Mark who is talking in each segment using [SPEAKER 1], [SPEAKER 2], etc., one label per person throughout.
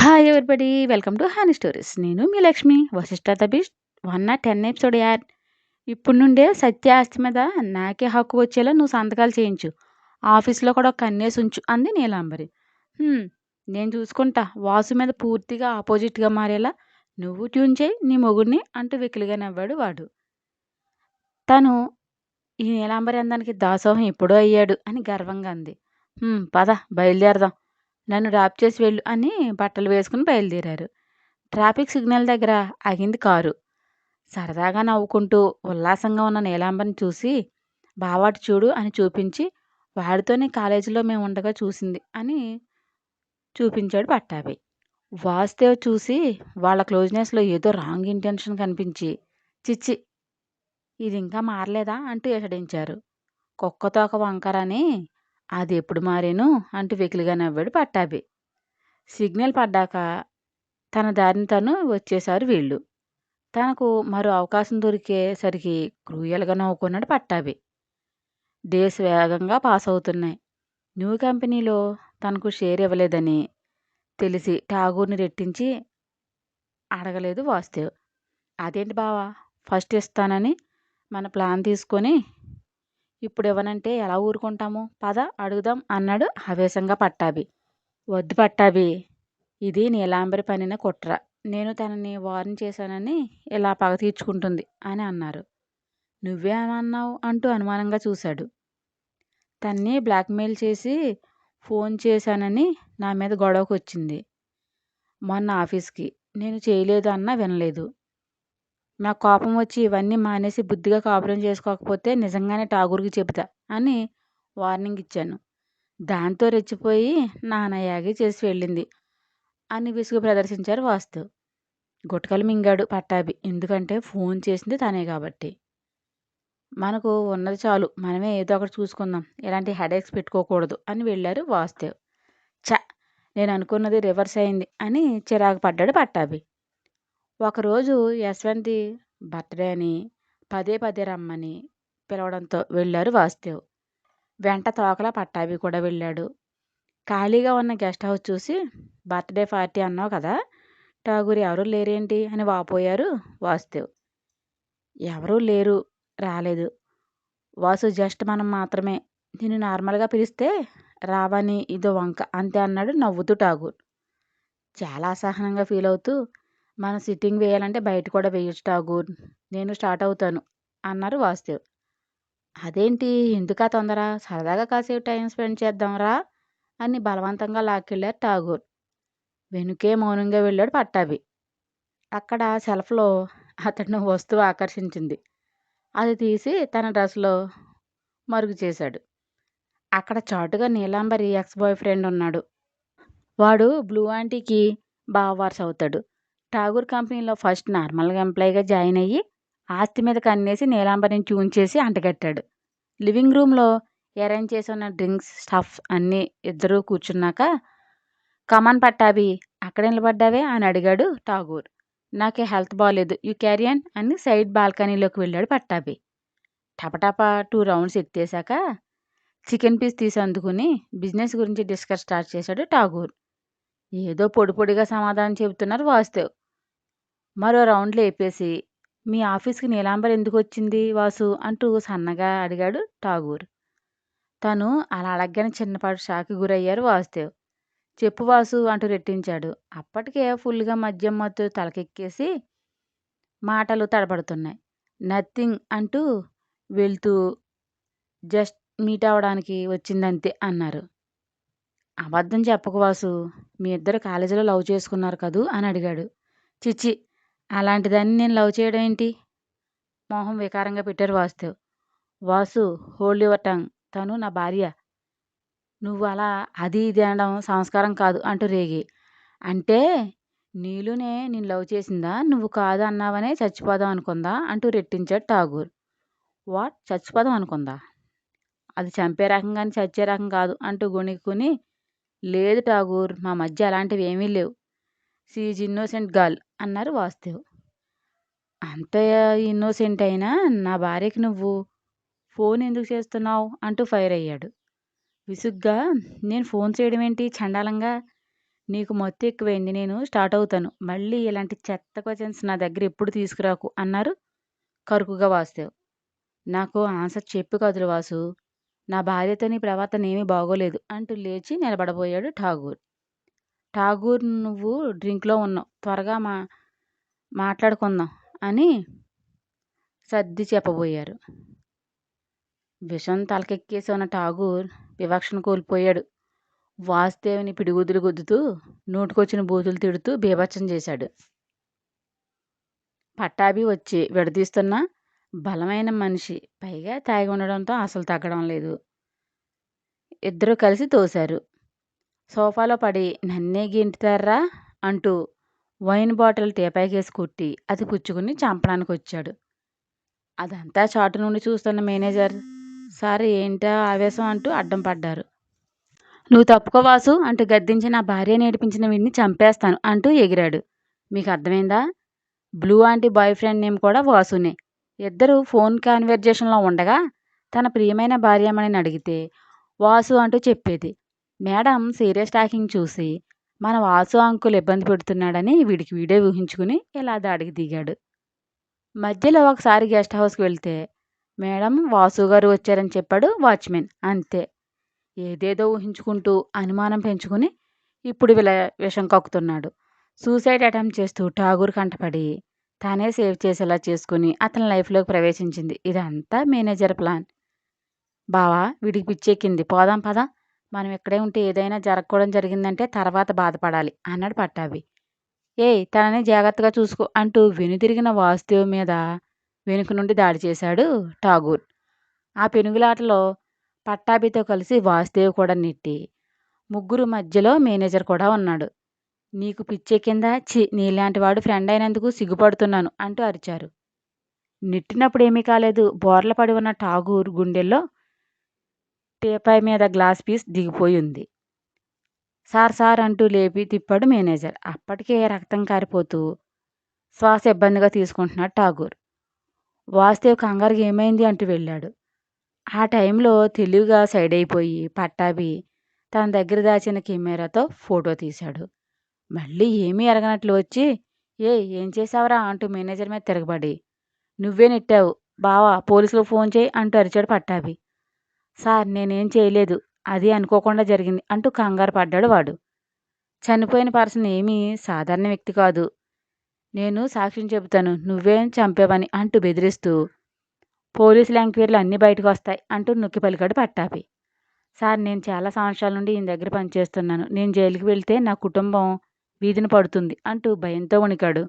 [SPEAKER 1] Hi everybody welcome to honey stories నేను మీ Lakshmi. Vasishtha Tabish. One not ten episode add. ఇప్పుడు నుండే సత్య ఆస్తి మీద నాకే హక్కు వచ్చేలా నువ్వు సంతకాలు చేయించు. ఆఫీస్లో కూడా ఒక కన్నేసి ఉంచు అంది నీలాంబరి. నేను చూసుకుంటా. వాసు మీద పూర్తిగా ఆపోజిట్గా మారేలా నువ్వు ట్యూన్ చేయి నీ మొగుడిని అంటూ వెకిలిగా నవ్వాడు వాడు. తను ఈ నీలాంబరి అందానికి దాసోహం ఎప్పుడో అయ్యాడు అని గర్వంగా అంది. పద బయలుదేరదాం. నన్ను డ్రాప్ చేసి వెళ్ళు అని బట్టలు వేసుకుని బయలుదేరారు. ట్రాఫిక్ సిగ్నల్ దగ్గర ఆగింది కారు. సరదాగా నవ్వుకుంటూ ఉల్లాసంగా ఉన్న నీలాంబని చూసి బావాటి చూడు అని చూపించి వాడితోనే కాలేజీలో మేము ఉండగా చూసింది అని చూపించాడు పట్టాభి. వాసుదేవ్ చూసి వాళ్ళ క్లోజ్నెస్లో ఏదో రాంగ్ ఇంటెన్షన్ కనిపించి చిచ్చి ఇది ఇంకా మారలేదా? అంటూ ఎసడించారు కుక్కతోక వంకరని అది ఎప్పుడు మారేను అంటూ వెకిలిగా నవ్వాడు పట్టాభి. సిగ్నల్ పడ్డాక తన దారిని తను వచ్చేశారు వీళ్ళు. తనకు మరో అవకాశం దొరికేసరికి క్రూయల్గా నవ్వుకున్నాడు పట్టాభి. డేస్ వేగంగా పాస్ అవుతున్నాయి. న్యూ కంపెనీలో తనకు షేర్ ఇవ్వలేదని తెలిసి ఠాగూర్ని రెట్టించి అడగలేదు వాసుదేవ్ అదేంటి బావా ఫస్ట్ ఇస్తానని మన ప్లాన్ తీసుకొని ఇప్పుడు ఇవ్వనంటే ఎలా ఊరుకుంటాము? పద అడుగుదాం అన్నాడు ఆవేశంగా పట్టాభి. వద్దు పట్టాభి ఇది నీలాంబరి పనిన కుట్ర. నేను తనని వార్న్ చేశానని ఇలా పగ తీర్చుకుంటుంది అని అన్నారు. నువ్వే అన్నావు అంటూ అనుమానంగా చూశాడు. తన్ని బ్లాక్మెయిల్ చేసి ఫోన్ చేశానని నా మీద గొడవకు వచ్చింది మొన్న ఆఫీస్కి. నేను చేయలేదు అన్నా వినలేదు. నాకు కోపం వచ్చి ఇవన్నీ మానేసి బుద్ధిగా కాపురం చేసుకోకపోతే నిజంగానే ఠాగూర్కి చెబుతా అని వార్నింగ్ ఇచ్చాను. దాంతో రెచ్చిపోయి నానయాగి చేసి వెళ్ళింది అని విసుగు ప్రదర్శించారు వాస్తు. గుటకలు మింగాడు పట్టాభి. ఎందుకంటే ఫోన్ చేసింది తనే కాబట్టి. మనకు ఉన్నది చాలు. మనమే ఏదో ఒకటి చూసుకుందాం. ఇలాంటి హెడేక్స్ పెట్టుకోకూడదు అని వెళ్ళారు వాస్తవ్ చ నేను అనుకున్నది రివర్స్ అయింది అని చిరాకు పడ్డాడు పట్టాభి. ఒకరోజు యశ్వంతి బర్త్డే అని పదే పదే రమ్మని పిలవడంతో వెళ్ళారు వాసుదేవ్ వెంట తోకలా పట్టాభి కూడా వెళ్ళాడు. ఖాళీగా ఉన్న గెస్ట్ హౌస్ చూసి బర్త్డే పార్టీ అన్నావు కదా ఠాగూర్ ఎవరూ లేరేంటి అని వాపోయారు వాసుదేవ్ ఎవరూ లేరు రాలేదు. వాసు జస్ట్ మనం మాత్రమే నేను నార్మల్గా పిలిస్తే రావని ఇదో వంక అంతే అన్నాడు నవ్వుతూ ఠాగూర్. చాలా అసహనంగా ఫీల్ అవుతూ మనం సిట్టింగ్ వేయాలంటే బయట కూడా వేయొచ్చు ఠాగూర్ నేను స్టార్ట్ అవుతాను అన్నారు వాసుదేవ్ అదేంటి? ఎందుకా తొందర? సరదాగా కాసేపు టైం స్పెండ్ చేద్దాంరా? అని బలవంతంగా లాక్కెళ్ళారు ఠాగూర్ వెనుకే మౌనంగా వెళ్ళాడు పట్టాభి. అక్కడ సెల్ఫ్లో అతను వస్తువు ఆకర్షించింది. అది తీసి తన డ్రెస్లో మరుగు చేశాడు. అక్కడ చాటుగా నీలాంబరి ఎక్స్ బాయ్ ఫ్రెండ్ ఉన్నాడు. వాడు బ్లూ ఆంటీకి బావార్స్ అవుతాడు ఠాగూర్ కంపెనీలో ఫస్ట్ నార్మల్గా ఎంప్లాయీగా జాయిన్ అయ్యి ఆస్తి మీద కన్నేసి నీలాంబరిని ట్యూన్ చేసి అంటగట్టాడు లివింగ్ రూమ్లో అరేంజ్ చేసి ఉన్న డ్రింక్స్ స్టఫ్ అన్నీ ఇద్దరూ కూర్చున్నాక కమాన్ పట్టాబి అక్కడ నిలబడ్డావే? అని అడిగాడు ఠాగూర్. నాకు హెల్త్ బాగాలేదు యూ క్యారియన్ అని సైడ్ బాల్కనీలోకి వెళ్ళాడు పట్టాబి టపటపా టూ రౌండ్స్ ఎత్తేసాక చికెన్ పీస్ తీసి అందుకుని బిజినెస్ గురించి డిస్కస్ స్టార్ట్ చేశాడు ఠాగూర్. ఏదో పొడి పొడిగా సమాధానం చెబుతున్నారు వాస్తవ్ మరో రౌండ్లు వేపేసి మీ ఆఫీస్కి నీలాంబర్ ఎందుకు వచ్చింది వాసు? అంటూ సన్నగా అడిగాడు ఠాగూర్. తను అలా అడగ్గానే చిన్నపాటి షాకి గురయ్యారు వాసుదేవ్. చెప్పు వాసు అంటూ రెట్టించాడు. అప్పటికే ఫుల్గా మద్యం మత్తు తలకెక్కేసి మాటలు తడబడుతున్నాయి. నథింగ్ అంటూ వెళ్తూ జస్ట్ మీట్ అవ్వడానికి వచ్చిందంతే అన్నారు. అబద్ధం చెప్పకు వాసు. మీ ఇద్దరు కాలేజీలో లవ్ చేసుకున్నారు కదూ? అని అడిగాడు. చిచ్చి అలాంటిదాన్ని నేను లవ్ చేయడం ఏంటి? మొహం వికారంగా పెట్టారు Vasudev Vasu hold your tongue తను నా భార్య. నువ్వు అలా అది ఇది అనడం సంస్కారం కాదు అంటూ రేగి. అంటే నీలునే నేను లవ్ చేసిందా? నువ్వు కాదు అన్నావనే చచ్చిపోదాం అనుకుందా? అంటూ రెట్టించాడు ఠాగూర్. వాట్? చచ్చిపోదాం అనుకుందా? అది చంపే రకం కానీ చచ్చే రకం కాదు అంటూ గుణుక్కుని లేదు ఠాగూర్ మా మధ్య అలాంటివి ఏమీ లేవు. సీజ్ ఇన్నోసెంట్ గర్ల్ అన్నారు వాసుదేవ్ అంత ఇన్నోసెంట్ అయినా నా భార్యకి నువ్వు ఫోన్ ఎందుకు చేస్తున్నావు అంటూ ఫైర్ అయ్యాడు. విసుగ్గా నేను ఫోన్ చేయడం ఏంటి? చండాలంగా? నీకు మొత్తం ఎక్కువైంది నేను స్టార్ట్ అవుతాను. మళ్ళీ ఇలాంటి చెత్త క్వశ్చన్స్ నా దగ్గర ఎప్పుడు తీసుకురాకు అన్నారు కరుకుగా వాసుదేవ్ నాకు ఆన్సర్ చెప్పు కదులు వాసు. నా భార్యతో నీ ప్రవర్తన ఏమీ బాగోలేదు అంటూ లేచి నిలబడబోయాడు ఠాగూర్. ఠాగూర్ నువ్వు డ్రింక్లో ఉన్నావు. త్వరగా మా మాట్లాడుకుందాం అని సర్ది చెప్పబోయారు. విషం తలకెక్కేసి ఉన్న ఠాగూర్ వివక్షను కోల్పోయాడు. వాసుదేవుని పిడిగుద్దులు గుద్దుతూ నోటుకొచ్చిన బూతులు తిడుతూ బీభత్సం చేశాడు. పట్టాభి వచ్చి విడదీస్తున్న బలమైన మనిషి పైగా తాగి ఉండడంతో అసలు తగ్గడం లేదు. ఇద్దరు కలిసి తోశారు. సోఫాలో పడి నన్నే గింటుతారా అంటూ వైన్ బాటిల్ టీపాయికేసి కొట్టి అది పుచ్చుకుని చంపడానికి వచ్చాడు అదంతా చాటు నుండి చూస్తున్న మేనేజర్. సార్ ఏంటా ఆవేశం? అంటూ అడ్డం పడ్డారు. నువ్వు తప్పుకోవాసు అంటూ గద్దించి నా భార్య నేర్పించిన వీడిని చంపేస్తాను అంటూ ఎగిరాడు. మీకు అర్థమైందా? Blue aunty boy friend name కూడా వాసునే. ఇద్దరు ఫోన్ కాన్వర్జేషన్లో ఉండగా తన ప్రియమైన భార్యమని అడిగితే వాసు అంటూ చెప్పేది. మేడం సీరియస్ టాకింగ్ చూసి మన వాసు అంకుల్ ఇబ్బంది పెడుతున్నాడని వీడికి వీడే ఊహించుకుని ఇలా దాడికి దిగాడు. మధ్యలో ఒకసారి గెస్ట్ హౌస్కి వెళ్తే మేడం వాసు గారు వచ్చారని చెప్పాడు వాచ్మెన్ అంతే. ఏదేదో ఊహించుకుంటూ అనుమానం పెంచుకుని ఇప్పుడు విల విషం కక్కుతున్నాడు. సూసైడ్ అటెంప్ట్ చేస్తూ ఠాగూర్ కంటపడి తానే సేవ్ చేసేలా చేసుకుని అతని లైఫ్లోకి ప్రవేశించింది. ఇదంతా మేనేజర్ ప్లాన్. బావా వీడికి పిచ్చెక్కింది. పోదాం పదా. మనం ఇక్కడే ఉంటే ఏదైనా జరగకూడదు జరిగిందంటే తర్వాత బాధపడాలి అన్నాడు పట్టాభి. ఏయ్ తనని జాగ్రత్తగా చూసుకో అంటూ వెనుతిరిగిన వాసుదేవ్ మీద వెనుక నుండి దాడి చేశాడు ఠాగూర్. ఆ పెనుగులాటలో పట్టాభితో కలిసి వాసుదేవ్ కూడా నెట్టి ముగ్గురు మధ్యలో మేనేజర్ కూడా ఉన్నాడు. నీకు పిచ్చే కింద చి నీలాంటి వాడు ఫ్రెండ్ అయినందుకు సిగ్గుపడుతున్నాను అంటూ అరిచారు. నెట్టినప్పుడు ఏమీ కాలేదు. బోర్ల పడి ఉన్న ఠాగూర్ గుండెల్లో టీపాయ్ మీద గ్లాస్ పీస్ దిగిపోయి ఉంది సార్ సార్ అంటూ లేపి తిప్పాడు మేనేజర్. అప్పటికే రక్తం కారిపోతూ శ్వాస ఇబ్బందిగా తీసుకుంటున్నాడు ఠాగూర్. వాసుదేవ్ కంగారుకి ఏమైంది? అంటూ వెళ్ళాడు. ఆ టైంలో తెలివిగా సైడ్ అయిపోయి పట్టాభి తన దగ్గర దాచిన కెమెరాతో ఫోటో తీశాడు. మళ్ళీ ఏమీ ఎరగనట్లు వచ్చి ఏ ఏం చేసావరా అంటూ మేనేజర్ మీద తిరగబడి. నువ్వే నెట్టావు. బావా పోలీసులకు ఫోన్ చేయి అంటూ అరిచాడు పట్టాభి. సార్ నేనేం చేయలేదు. అది అనుకోకుండా జరిగింది అంటూ కంగారు పడ్డాడు వాడు. చనిపోయిన పర్సన్ ఏమీ సాధారణ వ్యక్తి కాదు. నేను సాక్ష్యం చెబుతాను. నువ్వేం చంపావని అంటూ బెదిరిస్తూ పోలీసు ఎంక్వైరీలు అన్నీ బయటకు వస్తాయి అంటూ నొక్కి పలికాడు పట్టాపి సార్ నేను చాలా సంవత్సరాల నుండి ఈయన దగ్గర పనిచేస్తున్నాను. నేను జైలుకి వెళ్తే నా కుటుంబం వీధిని పడుతుంది అంటూ భయంతో వణికాడు.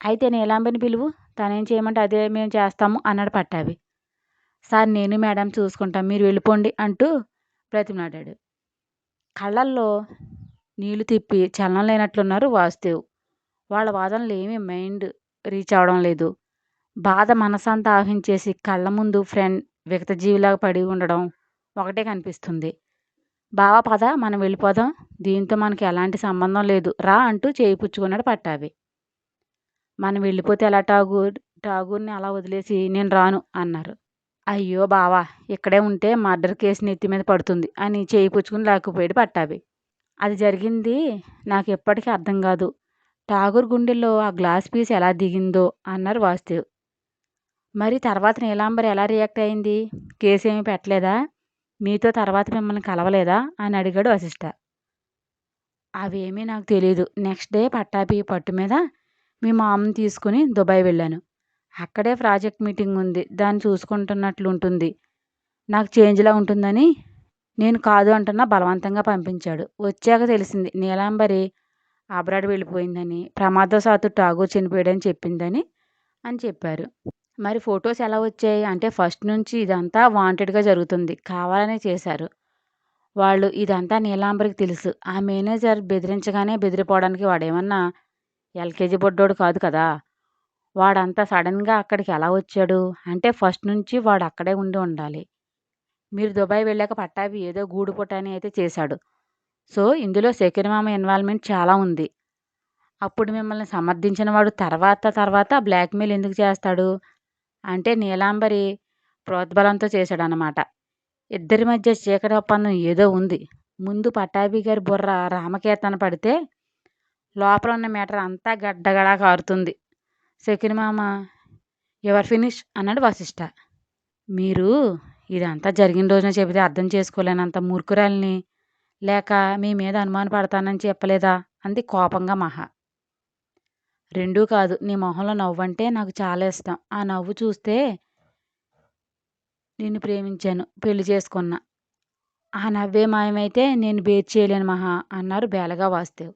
[SPEAKER 1] అయితే నీలాంబిని పిలువు? తనేం చేయమంటే అదే మేము చేస్తాము అన్నాడు పట్టాభి. సార్ నేను మేడం చూసుకుంటాం మీరు వెళ్ళిపోండి అంటూ బ్రతిమలాడాడు. కళ్ళల్లో నీళ్ళు తిప్పి చలనం లేనట్లున్నారు వాసుదేవ్. వాళ్ళ వాదనలు ఏమీ మైండ్ రీచ్ అవడం లేదు. బాధ మనసంతా ఆహించేసి కళ్ళ ముందు ఫ్రెండ్ విగతజీవిలాగా పడి ఉండడం ఒకటే కనిపిస్తుంది. బావ పద మనం వెళ్ళిపోదాం. దీంతో మనకి ఎలాంటి సంబంధం లేదు. రా అంటూ చేయి పుచ్చుకున్నాడు పట్టాభి. మనం వెళ్ళిపోతే ఎలా టాగూర్ ఠాగూర్ని అలా వదిలేసి నేను రాను అన్నారు. అయ్యో బావా ఇక్కడే ఉంటే మర్డర్ కేసు నెత్తి మీద పడుతుంది. అని చేయి పుచ్చుకుని లేకపోయాడు పట్టాభి. అది జరిగింది నాకు ఎప్పటికీ అర్థం కాదు. ఠాగూర్ గుండెల్లో ఆ గ్లాస్ పీస్ ఎలా దిగిందో అన్నారు వాసుదేవ్ మరి తర్వాత నీలాంబర్ ఎలా రియాక్ట్ అయింది? కేసు ఏమీ పెట్టలేదా? మీతో తర్వాత మిమ్మల్ని కలవలేదా? అని అడిగాడు వశిష్ట. అవేమీ నాకు తెలియదు నెక్స్ట్ డే పట్టాపి పట్టు మీద మీ మామని తీసుకుని దుబాయ్ వెళ్ళాను. అక్కడే ప్రాజెక్ట్ మీటింగ్ ఉంది. దాన్ని చూసుకుంటున్నట్లు ఉంటుంది నాకు చేంజ్లా ఉంటుందని నేను కాదు అంటున్నా బలవంతంగా పంపించాడు. వచ్చాక తెలిసింది నీలాంబరి అబ్రాడ్ వెళ్ళిపోయిందని ప్రమాదశాత్తు ఠాగూర్ చనిపోయాడని చెప్పిందని అని చెప్పారు. మరి ఫొటోస్ ఎలా వచ్చాయి? అంటే ఫస్ట్ నుంచి ఇదంతా వాంటెడ్గా జరుగుతుంది. కావాలనే చేశారు. వాళ్ళు ఇదంతా నీలాంబరికి తెలుసు. ఆ మేనేజర్ బెదిరించగానే బెదిరిపోవడానికి వాడేమన్నా ఎల్కేజీ బొడ్డోడు కాదు కదా? వాడంతా సడన్గా అక్కడికి ఎలా వచ్చాడు? అంటే ఫస్ట్ నుంచి వాడు అక్కడే ఉండి ఉండాలి. మీరు దుబాయ్ వెళ్ళాక పట్టాభి ఏదో గూడు పుటాని అయితే చేశాడు. సో ఇందులో మామ ఇన్వాల్వ్మెంట్ చాలా ఉంది. అప్పుడు మిమ్మల్ని సమర్థించిన వాడు తర్వాత తర్వాత బ్లాక్మెయిల్ ఎందుకు చేస్తాడు? అంటే నీలాంబరి ప్రోద్బలంతో చేశాడనమాట ఇద్దరి మధ్య చీకటి ఒప్పందం ఏదో ఉంది. ముందు పట్టాభి గారి బుర్ర రామకీర్తన పడితే లోపల ఉన్న మీటర్ అంతా గడ్డగడా కారుతుంది శకుని మామ? ఎవర్ ఫినిష్ అన్నాడు వశిష్ట. మీరు ఇదంతా జరిగిన రోజున చెబితే అర్థం చేసుకోలేనంత మూర్ఖురాల్ని లేక మీ మీద అనుమాన పడతానని చెప్పలేదా? అంది కోపంగా మహా. రెండూ కాదు నీ మొహంలో నవ్వంటే నాకు చాలా ఇష్టం. ఆ నవ్వు చూస్తే నిన్ను ప్రేమించాను పెళ్ళి చేసుకున్నా. ఆ నవ్వే మాయమైతే నేను బేర్ చేయలేను మహా అన్నారు బేలగా వాస్తేవ్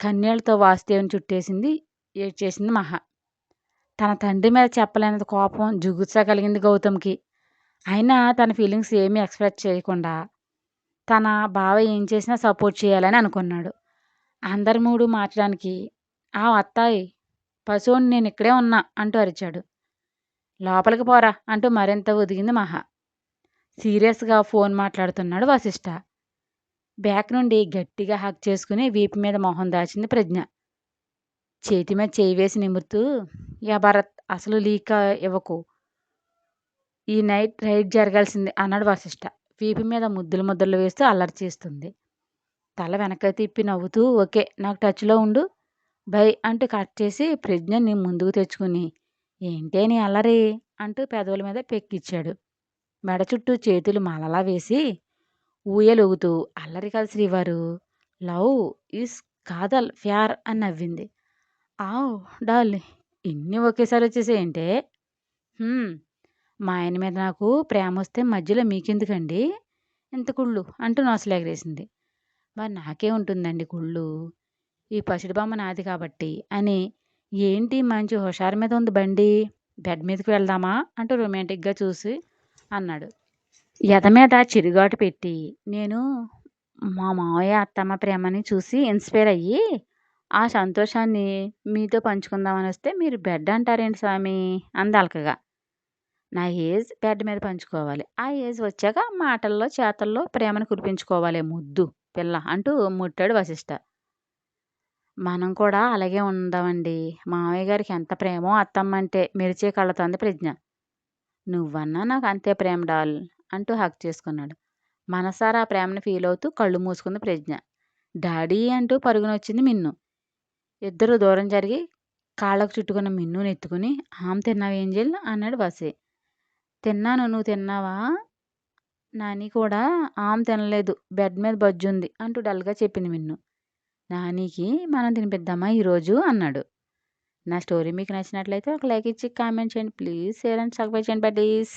[SPEAKER 1] కన్నీళ్ళతో వాస్తేవ్ని చుట్టేసింది ఏడ్చేసింది మహా. తన తండ్రి మీద చెప్పలేనంత కోపం జుగుత్స కలిగింది గౌతమ్కి. అయినా తన ఫీలింగ్స్ ఏమీ ఎక్స్ప్రెస్ చేయకుండా తన బావ ఏం చేసినా సపోర్ట్ చేయాలని అనుకున్నాడు. అందరి మూడు మార్చడానికి ఆ అత్తాయి పశువుని నేను ఇక్కడే ఉన్నా అంటూ అరిచాడు. లోపలికి పోరా అంటూ మరింత ఒదిగింది మహా. సీరియస్గా ఫోన్ మాట్లాడుతున్నాడు వశిష్ట. బ్యాక్ నుండి గట్టిగా హక్ చేసుకుని వీపు మీద మొహం దాచింది ప్రజ్ఞ. చేతి మీద చేయి వేసి నిమురుతూ యా భరత్ అసలు లీక్ ఇవ్వకు. ఈ నైట్ రైడ్ జరగాల్సింది అన్నాడు వశిష్ట. వీపు మీద ముద్దులు ముద్దులు వేస్తూ అల్లరి చేస్తుంది. తల వెనక తిప్పి నవ్వుతూ ఓకే నాకు టచ్లో ఉండు. బై అంటూ కట్ చేసి ప్రజ్ఞని ముందుకు తెచ్చుకుని ఏంటే నీ అల్లరి? అంటూ పెదవుల మీద పెక్కిచ్చాడు. మెడ చుట్టూ చేతులు మలలా వేసి ఊయలుగుతూ అల్లరి కాదు శ్రీవారు. లవ్ ఈస్ కాదల్ ఫ్యార్ అని నవ్వింది. ఆవ్ డాల్ ఇన్ని ఒకేసారి వచ్చేసేయంటే? మా ఆయన మీద నాకు ప్రేమ వస్తే మధ్యలో మీకెందుకండి? ఇంత కుళ్ళు? అంటూ నోసలేగరేసింది మరి నాకే ఉంటుందండి కుళ్ళు? ఈ పసిడి బొమ్మ నాది కాబట్టి అని ఏంటి మంచి హుషారు మీద ఉంది బండి? బెడ్ మీదకి వెళ్దామా? అంటూ రొమాంటిక్గా చూసి అన్నాడు. ఎద మీద చిరుగాటు పెట్టి నేను మా మావయ్య అత్తమ్మ ప్రేమని చూసి ఇన్స్పైర్ అయ్యి ఆ సంతోషాన్ని మీతో పంచుకుందామని వస్తే మీరు బెడ్ అంటారేంటి స్వామి? అంది అలకగా నా ఏజ్ బెడ్ మీద పంచుకోవాలి. ఆ ఏజ్ వచ్చాక మాటల్లో చేతల్లో ప్రేమను కురిపించుకోవాలి. ముద్దు పిల్ల అంటూ ముట్టాడు వశిష్ట. మనం కూడా అలాగే ఉందామండి. మామయ్య గారికి ఎంత ప్రేమో అత్తమ్మ అంటే మెరిచే కళ్ళతోంది ప్రజ్ఞ. నువ్వన్నా నాకు అంతే ప్రేమ డాల్ అంటూ హక్ చేసుకున్నాడు. మనసారా ఆ ప్రేమను ఫీల్ అవుతూ కళ్ళు మూసుకుంది ప్రజ్ఞ. డాడీ అంటూ పరుగునొచ్చింది మిన్ను. ఇద్దరు దూరం జరిగి కాళ్ళకు చుట్టుకున్న మిన్నుని ఎత్తుకుని ఆమె తిన్నావు ఏంజెల్? అన్నాడు వసి. తిన్నాను నువ్వు తిన్నావా? నాని కూడా ఆమె తినలేదు బెడ్ మీద బజ్జుంది అంటూ డల్గా చెప్పింది మిన్ను. నానికి మనం తినిపిద్దామా ఈరోజు? అన్నాడు. నా స్టోరీ మీకు నచ్చినట్లయితే ఒక లైక్ ఇచ్చి కామెంట్ చేయండి ప్లీజ్ షేర్ అండ్ సబ్స్క్రైబ్ చేయండి బడ్డీస్.